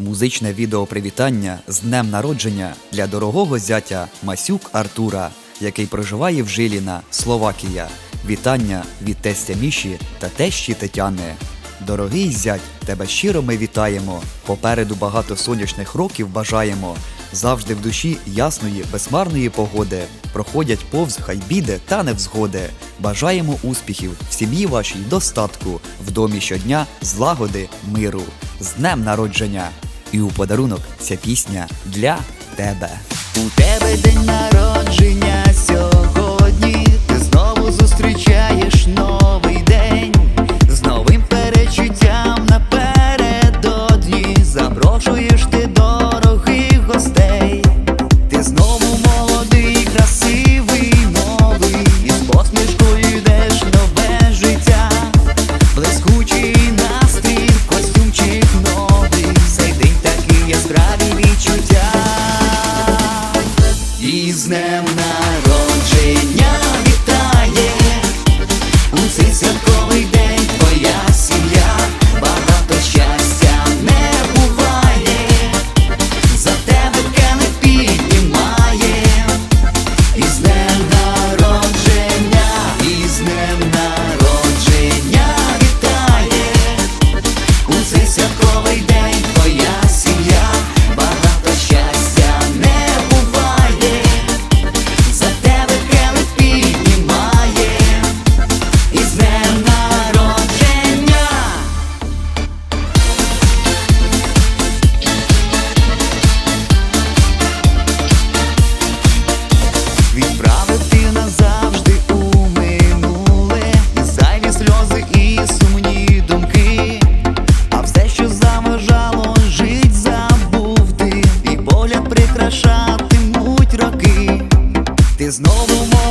Музичне відео привітання з днем народження для дорогого зятя Масюк Артура, який проживає в Жиліна, Словакія. Вітання від тестя Міші та тещі Тетяни. Дорогий зять, тебе щиро ми вітаємо. Попереду багато сонячних років бажаємо. Завжди в душі ясної, безмарної погоди. Проходять повз хай біди та невзгоди. Бажаємо успіхів в сім'ї вашій достатку, в домі щодня злагоди, миру. З днем народження! І у подарунок ця пісня для тебе. У тебе день народження сьогодні. із днем народження вітає. У цей святковий There's no more.